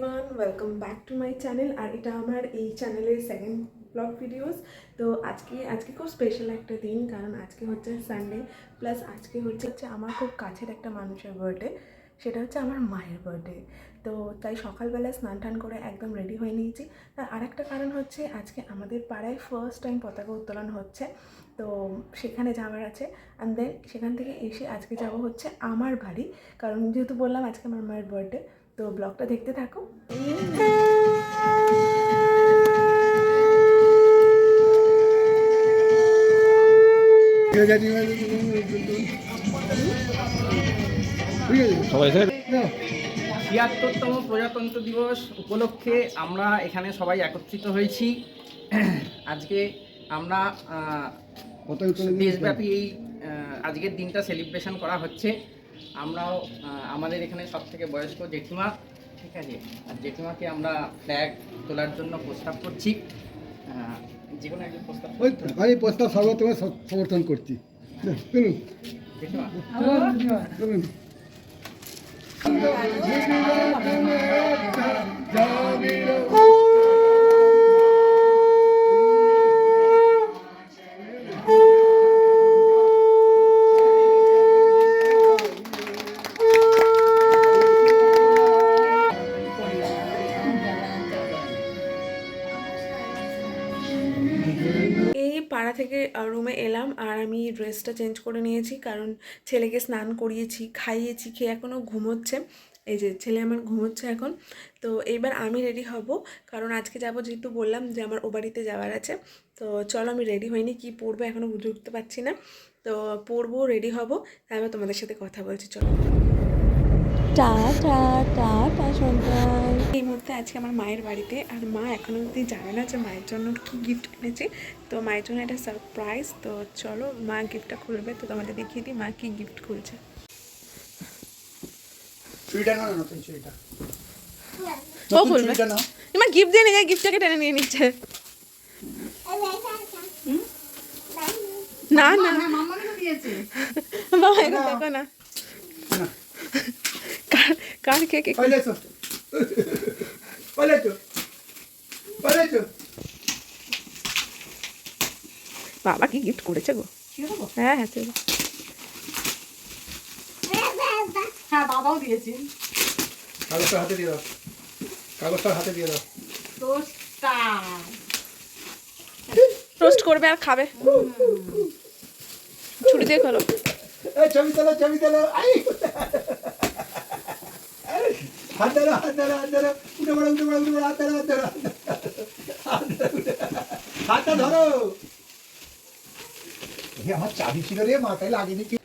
Everyone welcome back to my channel আর এটা আমার এই চ্যানেলের সেকেন্ড ব্লগ ভিডিওস তো আজকে আজকে খুব স্পেশাল একটা দিন কারণ আজকে হচ্ছে সানডে প্লাস আজকে হচ্ছে হচ্ছে আমার খুব কাছের একটা মানুষের বার্থডে সেটা হচ্ছে আমার মায়ের বার্থডে তো তাই সকালবেলা স্নান টান করে একদম রেডি হয়ে নিয়েছি। তার আরেকটা কারণ হচ্ছে আজকে আমাদের পাড়ায় ফার্স্ট টাইম পতাকা উত্তোলন হচ্ছে। তো সেখানে যাওয়ার আছে। অ্যান্ড দেন সেখান থেকে এসে আজকে যাব হচ্ছে আমার বাড়ি। কারণ যেহেতু বললাম আজকে আমার মায়ের বার্থডে তো ব্লগটা দেখতে থাকো। ছিয়াত্তরতম প্রজাতন্ত্র দিবস উপলক্ষে আমরা এখানে সবাই একত্রিত হয়েছি। আজকে আমরা দেশব্যাপী এই আজকের দিনটা সেলিব্রেশন করা হচ্ছে। আমরাও আমাদের এখানে সব থেকে বয়স্ক জেঠিমা ঠিক আছে? আর জেঠিমাকে আমরা ফ্ল্যাগ তোলার জন্য প্রস্তাব করছি। যে কোনো একজন প্রস্তাব ওই আমি প্রস্তাব সর্বতমে সমর্থন করছি। চলুন। জেঠিমা। ড্রেসটা চেঞ্জ করে নিয়েছি। কারণ ছেলেকে স্নান করিয়েছি, খাইয়েছি, খেয়ে এখনও ঘুমোচ্ছে। এই যে ছেলে আমার ঘুমোচ্ছে এখন। তো এইবার আমি রেডি হব। কারণ আজকে যাব যেহেতু বললাম যে আমার ও বাড়িতে যাওয়ার আছে। তো চলো আমি রেডি হইনি, কি পরবো এখনও বুঝে উঠতে পারছি না। তো পরবো রেডি হব, তারপর তোমাদের সাথে কথা বলছি, চলো। টা টা টা টা সন্তান। এই মুহূর্তে আজকে আমার মায়ের বাড়িতে আর মা এখনও অবধি জানে না যে মায়ের জন্য কি গিফট এনেছে। তো মায়ের জন্য একটা সারপ্রাইজ তো চলো মা গিফটটা খুলবে তো তোমাদের দেখিয়ে দিই মা কি গিফট খুলছে। ও খুলবে? এবার গিফট দিয়ে নিয়ে গিফটটাকে টেনে নিয়ে নিচ্ছে। না না। বাবা এখন দেখো না। কার কার কে কে বাবা কি গিফট করেছে গো? হ্যাঁ হ্যাঁ চলো হ্যাঁ বাবাও দিয়েছে। কাগজটা হাতে দিয়ে দাও। কাগজটা হাতে দিয়ে দাও। রোস্ট করবে আর খাবে। ছুরি দিয়ে খোলো। এই ছবি তোলো ছবি তোলো। আই হাত ধরো হাত ধরো হাত ধরো উঠে পড়ো উঠে পড়ো উঠে পড়ো হাত ধরো হাত ধরো হাত ধরো হাতটা ধরো এ আমার চাবি ছিল রে মাথায় লাগেনি কি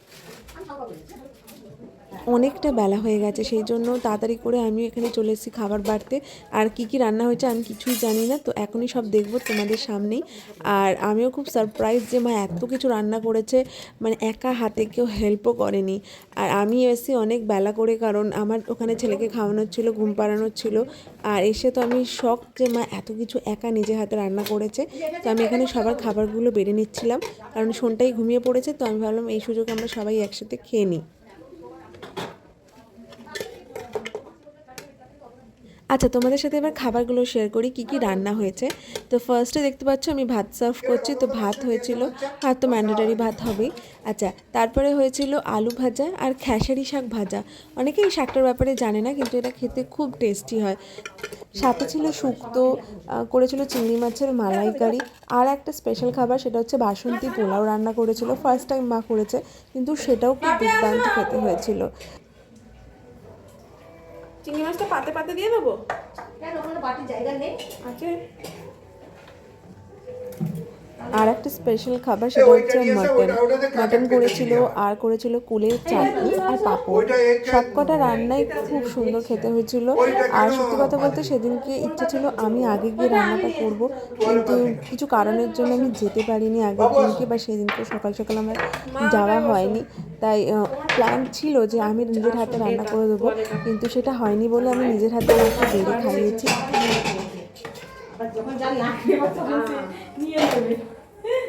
অনেকটা বেলা হয়ে গেছে, সেই জন্য তাড়াতাড়ি করে আমি এখানে চলে এসেছি খাবার বাড়তে। আর কি কি রান্না হয়েছে আমি কিছুই জানি না, তো এখনই সব দেখব তোমাদের সামনেই। আর আমিও খুব সারপ্রাইজ যে মা এত কিছু রান্না করেছে মানে একা হাতে কেউ হেল্পও করেনি। আর আমি এসেছি অনেক বেলা করে, কারণ আমার ওখানে ছেলেকে খাওয়ানোর ছিল, ঘুম পাড়ানোর ছিল। আর এসে তো আমি শখ যে মা এত কিছু একা নিজে হাতে রান্না করেছে। তো আমি এখানে সবার খাবারগুলো বেড়ে নিচ্ছিলাম, কারণ শোনটাই ঘুমিয়ে পড়েছে, তো আমি ভাবলাম এই সুযোগে আমরা সবাই একসাথে খেয়ে নিই। আচ্ছা তোমাদের সাথে এবার খাবারগুলো শেয়ার করি, কি কি রান্না হয়েছে। তো ফার্স্টে দেখতে পাচ্ছ, আমি ভাত সার্ভ করছি, তো ভাত হয়েছিল ভাত তো ম্যান্ডেটারি ভাত হবেই। আচ্ছা তারপরে হয়েছিল আলু ভাজা আর খেসারি শাক ভাজা। অনেকেই এই শাকটার ব্যাপারে জানে না, কিন্তু এটা খেতে খুব টেস্টি হয়। সাথে ছিল শুক্তো করেছিল চিংড়ি মাছের মালাইকারি। আর একটা স্পেশাল খাবার, সেটা হচ্ছে বাসন্তী পোলাও রান্না করেছিল। ফার্স্ট টাইম মা করেছে, কিন্তু সেটাও খুব দুর্দান্ত খেতে হয়েছিল। চিংড়ি মাছটা পাতে পাতে দিয়ে দেবো? আছে। আর একটা স্পেশাল খাবার সেটা হচ্ছে মটন মটন করেছিল আর করেছিল কুলের চাটনি আর পাঁপড়। সবকটা রান্নাই খুব সুন্দর খেতে হয়েছিল। আর সত্যি কথা বলতে সেদিনকে ইচ্ছা ছিল আমি আগে গিয়ে রান্নাটা করব। কিন্তু কিছু কারণের জন্য আমি যেতে পারিনি আগের দিনকে বা সেদিনকে সকাল সকাল আমার যাওয়া হয়নি। তাই প্ল্যান ছিল যে আমি নিজের হাতে রান্না করে দেবো। কিন্তু সেটা হয়নি বলে আমি নিজের হাতে আমাকে বেড়ে খাইয়েছি। যখন যা লাগবে তখন নিয়ে নেবে।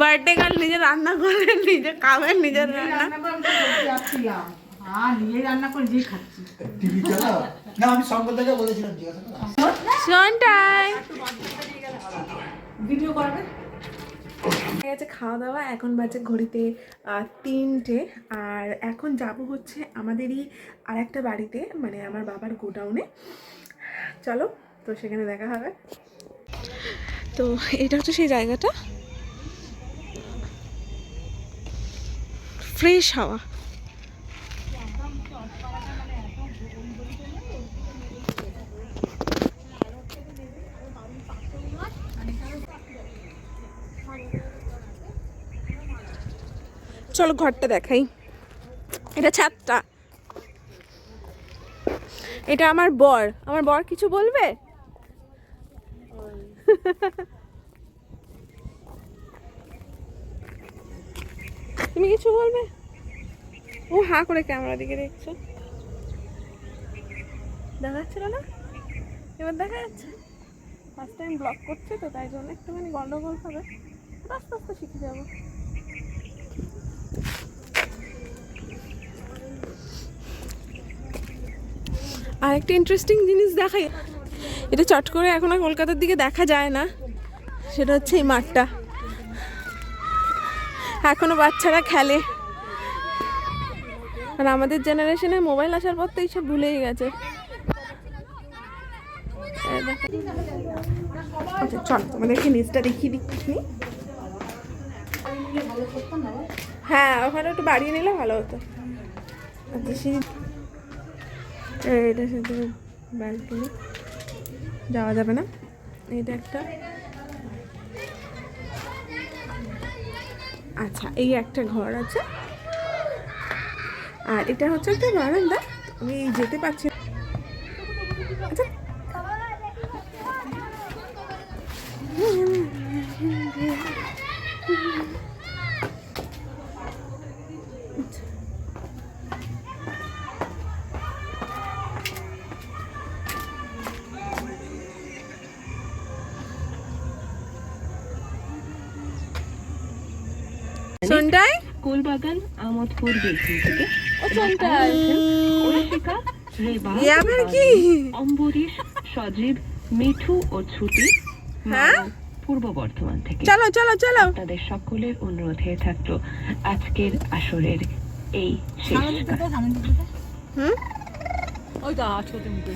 বার্থডে কাল নিজে রান্না করে নিজে খাবেন নিজের রান্না হ্যাঁ নিজে রান্না করে নিজেই খাচ্ছি। টিভি চালা? না আমি সঙ্গে থেকে বলেছিলাম জিজ্ঞাসা করা। শোনটাই ভিডিও করবে? গেছে খাওয়া দাওয়া এখন বাজে ঘড়িতে তিনটে। আর এখন যাব হচ্ছে আমাদেরই আর একটা বাড়িতে মানে আমার বাবার গোডাউনে। চলো তো সেখানে দেখা হবে। তো এটা হচ্ছে সেই জায়গাটা। ফ্রেশ হাওয়া। চলো ঘরটা দেখাই। এটা ছাদটা। এটা আমার বর। আমার বর কিছু বলবে? তুমি কিছু বলবে? ও হা করে ক্যামেরা দিকে দেখছ। দেখা যাচ্ছিল না? এবার দেখা যাচ্ছে। ফার্স্ট টাইম ব্লগ করছে তো, তাই জন্য একটুখানি গন্ডগোল হবে। আস্তে আস্তে শিখে যাব। আর একটা ইন্টারেস্টিং জিনিস দেখাই। এটা চট করে এখন আর কলকাতার দিকে দেখা যায় না। সেটা হচ্ছে এই মাঠটা। এখনও বাচ্চারা খেলে। আর আমাদের জেনারেশনে মোবাইল আসার পর তো এইসব ভুলেই গেছে। আচ্ছা চল, তোমাদেরকে নিচটা দেখিয়ে দিচ্ছি হ্যাঁ ওখানে একটু বাড়িয়ে নিলে ভালো হতো। আচ্ছা সেই এটা সাথে ব্যালকনি যাওয়া যাবে না। এটা একটা। আচ্ছা এই একটা ঘর আছে। আর এটা হচ্ছে একটা বারান্দা। আমি যেতে পারছি সন্ধ্যায়? কুলবাগান আমোদপুর বেসিন থেকে। ও সন্ধ্যায়। অর্ষিকা রেবা এ আবার কি? অম্বরীশ সজীব মিঠু ও ছুটি হ্যাঁ? পূর্ব বর্ধমান থেকে। চলো চলো চলো। তাদের সকলের অনুরোধে থাকল আজকের আসরের এই শেষ। হুম? ওই তো ছোট মুখে।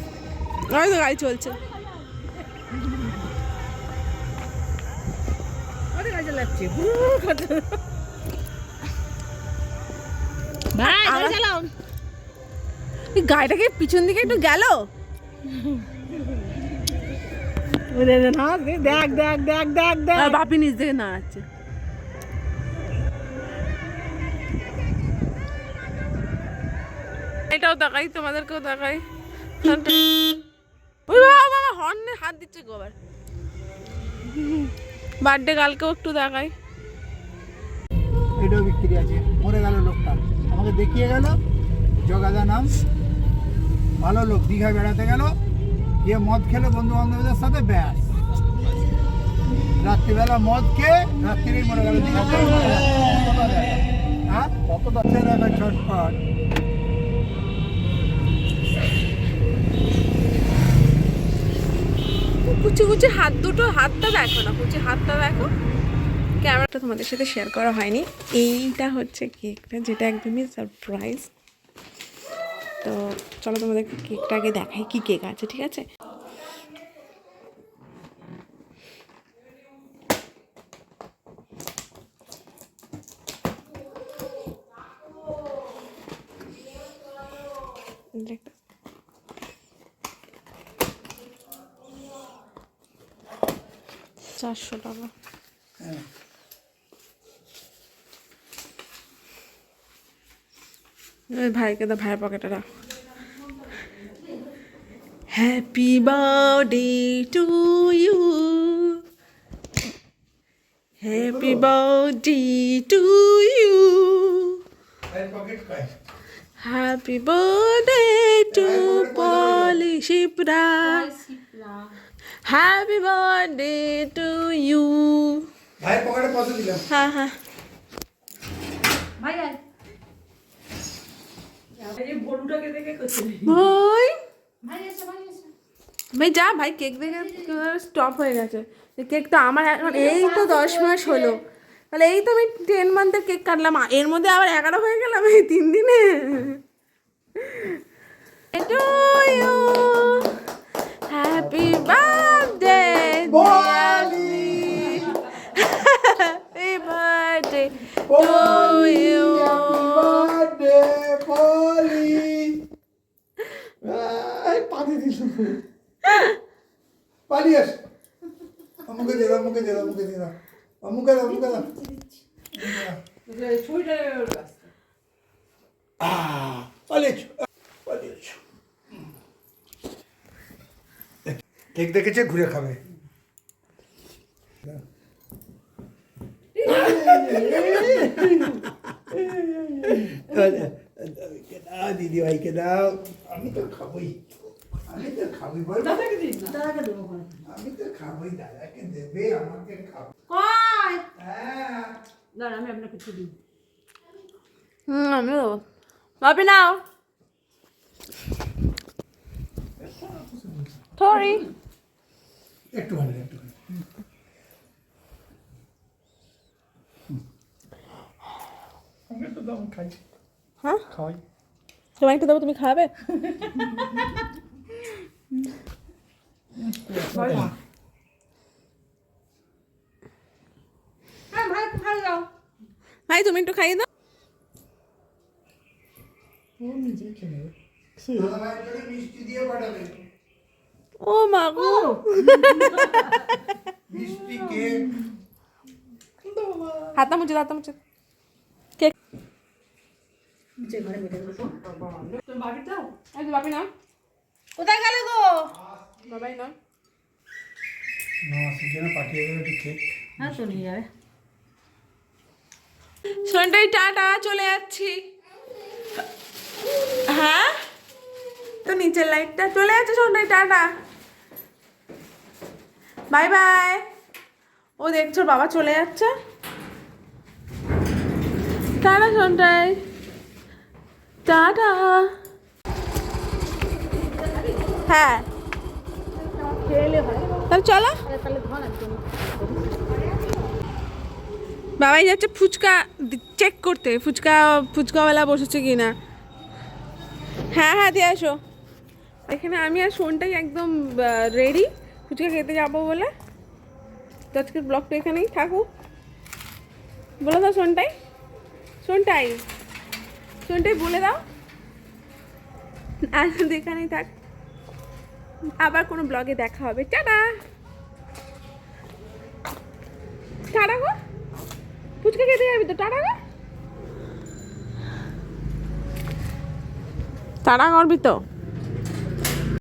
ওই তো গাড়ি চলছে। লাগছে গাড়িটাকে পিছন দিকে একটু গেল? দেখ দেখ দেখ দেখ দেখ। বাপি নিচ থেকে নাড়াচ্ছে এটাও দেখাই তোমাদেরকেও দেখাই। ওই বাবা বাবা হর্নে হাত দিচ্ছে গো আবার। বার্থডে কালকেও একটু দেখাই। এটাও বিক্রি আছে। আমাকে দেখিয়ে গেল। জগাদা নাম। ভালো লোক, দীঘা বেড়াতে গেল। গিয়ে মদ খেলো বন্ধু বান্ধবদের সাথে, ব্যাস। রাত্রিবেলা মদ খেয়ে রাত্রিরেই মরে গেল হ্যাঁ? ছটপট কুচি কুচি হাত দুটো, হাতটা দেখো না, কুচি হাতটা দেখো। ক্যামেরাটা তোমাদের সাথে শেয়ার করা হয়নি। এইটা হচ্ছে কেকটা, যেটা একদমই সারপ্রাইজ তো চলো তোমাদের কেকটা আগে দেখাই কি কেক আছে, ঠিক আছে? চারশো টাকা। ভাইকে দা ভাইয়ের পকেটে রাখ happy birthday to you happy birthday to you happy birthday to Poli Shipra happy birthday to you ভাই পকেটে পয়সা দিলাম হ্যাঁ হ্যাঁ। ভাই আয় এই বড়ুটাকে দেখে করছে ভাই ভাই যা ভাই কেক দেখে স্টপ হয়ে গেছে। কেক তো আমার এখন এই তো দশ মাস হলো। তাহলে এই তো আমি টেন মান্থের কেক কাটলাম। এর মধ্যে আবার এগারো হয়ে গেলাম এই তিন দিনে happy birthday happy birthday to you birthday Poli পানি দিল পালিয়াস অমুকে দে দাও মুখে দে দাও মুখে দে দাও অমুকে দাও মুখে দাও আহ পালিয়েছ পালিয়েছ। কেক দেখেছে ঘুরে খাবে। দিদি ভাইকে দাও আমি তো খাবোই। আমি তো খাবোই বল। দাদাকে দিন দাদাকে দেবো আমি তো খাবোই দাদাকে দেবে আমাকে খাব। কয় হ্যাঁ। দাঁড়া আমি আপনাকে কিছু দিই। হুম আমি দেবো। বাপি নাও সরি একটু একটু হ্যাঁ? তোমায় একটু দেবো তুমি খাবে হ্যাঁ ভাই তুমি একটু খাইয়ে দাও। দাদা ভাই যদি মিষ্টি দিয়ে পাঠাবে ও মা গো। মিষ্টি কেক হাতটা মুছে হাতটা মুছে। কেক। নিচে ঘরে বেঁধে দেবো তুমি বাকি দাও। এই বাপি নাও কোথায় গেলে গো? বাবাই কেক হ্যাঁ সোনটাই টাটা চলে যাচ্ছি। হ্যাঁ? তো নিচের লাইটটা চলে যাচ্ছে সোনটাই টাটা। Bye bye. ও দেখছ বাবা চলে যাচ্ছে। টাটা সোনটাই টাটা। হ্যাঁ। তাহলে চলো। বাবাই যাচ্ছে ফুচকা চেক করতে। ফুচকা, ফুচকাওয়ালা বসেছে কি না হ্যাঁ হ্যাঁ দিয়ে আসো। এখানে আমি আর শোনটাই একদম রেডি ফুচকা খেতে যাব বলে। তো আজকের ব্লগটা এখানেই থাকুক। বলে দাও শোনটাই শোনটাই শোনটাই বলে দাও। আজ এখানেই থাক। আবার কোনো ব্লগে দেখা হবে। টাটা! টাটা গো। ফুচকা খেতে যাবি তো? টাটা গো। তাড়া গর্বিত।